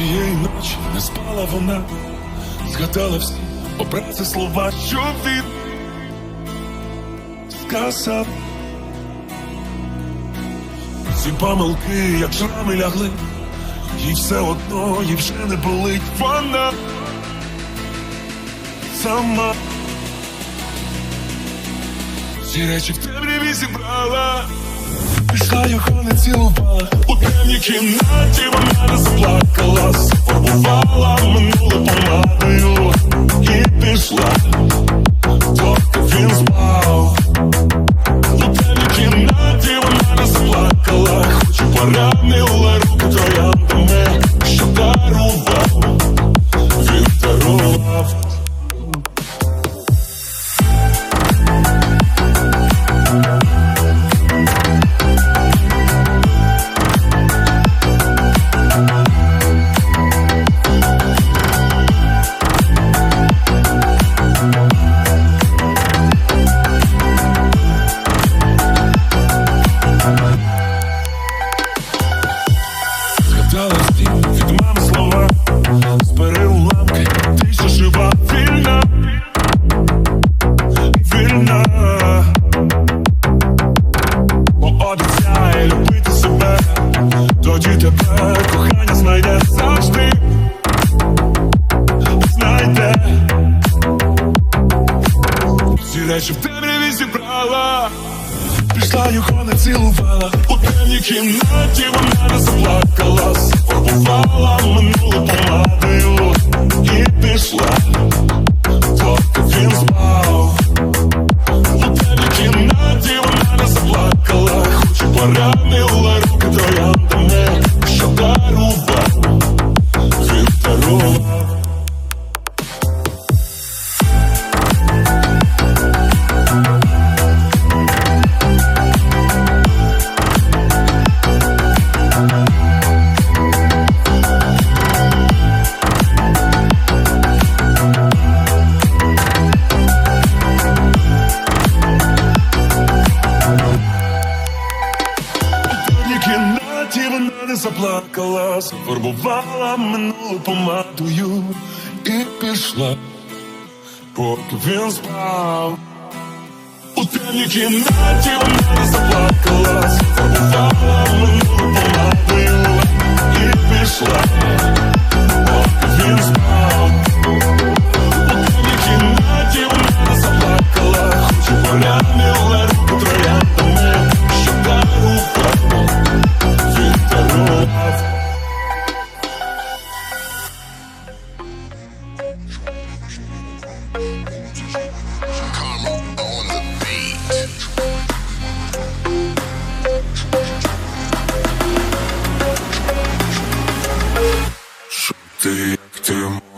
Тієї ночі не спала вона, згадала всі образи слова, що він сказав. Ці помилки, як шрами лягли, їй все одно, їй вже не болить вона сама. Ці речі в темряві зібрала, пішла його не цілувала, у темній кімнаті вона розплакала. follow. you бланка лас фарбувала минулу помадою і пішла, поки він спав. У темній кімнаті вона заплакала, фарбувала минулу помадою і пішла, поки він спав. victim.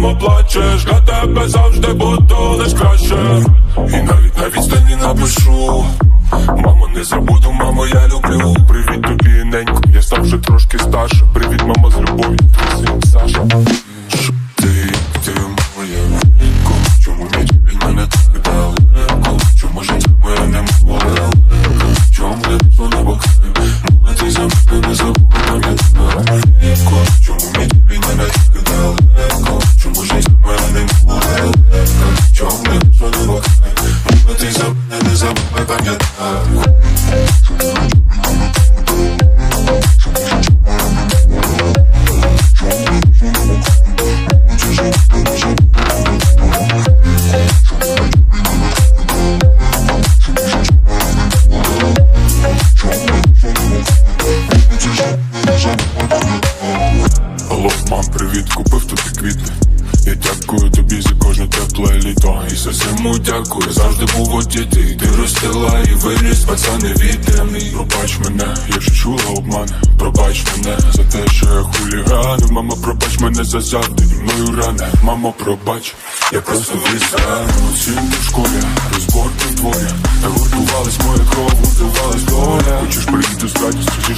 само плачеш, для тебе завжди буду лиш краще. І навіть на відстані напишу. Мамо, не забуду, мамо, я люблю. Привіт тобі, ненько, я став вже трошки старше. Привіт, мама, з любов'ю, твій Саша. привіт, купив тобі квіти. Я дякую тобі за кожне тепле літо. І за зиму дякую, завжди був одіти. Ти ростила і виріс, пацани вітряний. Пробач мене, якщо чула обман, пробач мене за те, що я хуліган. Мама, пробач мене за завдень, мою рани. Мамо, пробач, я просто візан. Оцінки в школі, розборки вдвоє. Гуртувались моя кров, гуртувалась доля. Хочеш прийти з радістю зі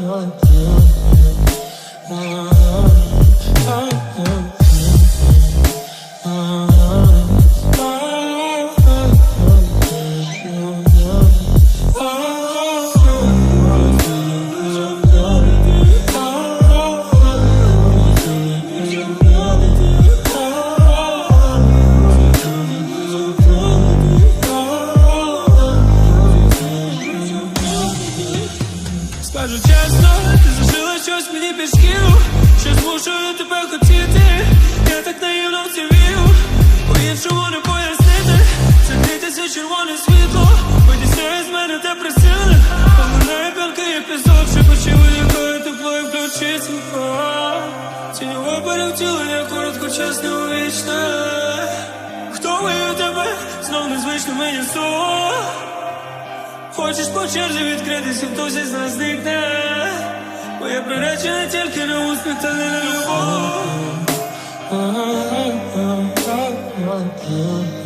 want you. Єдине, що вони пояснити, це дитяться червоне Хто ми тебе? Знов незвично мені слово. Хочеш по черзі відкритися, хтось із нас зникне. Бо я приречений тільки на успіх, та не на любов. oh, oh, oh,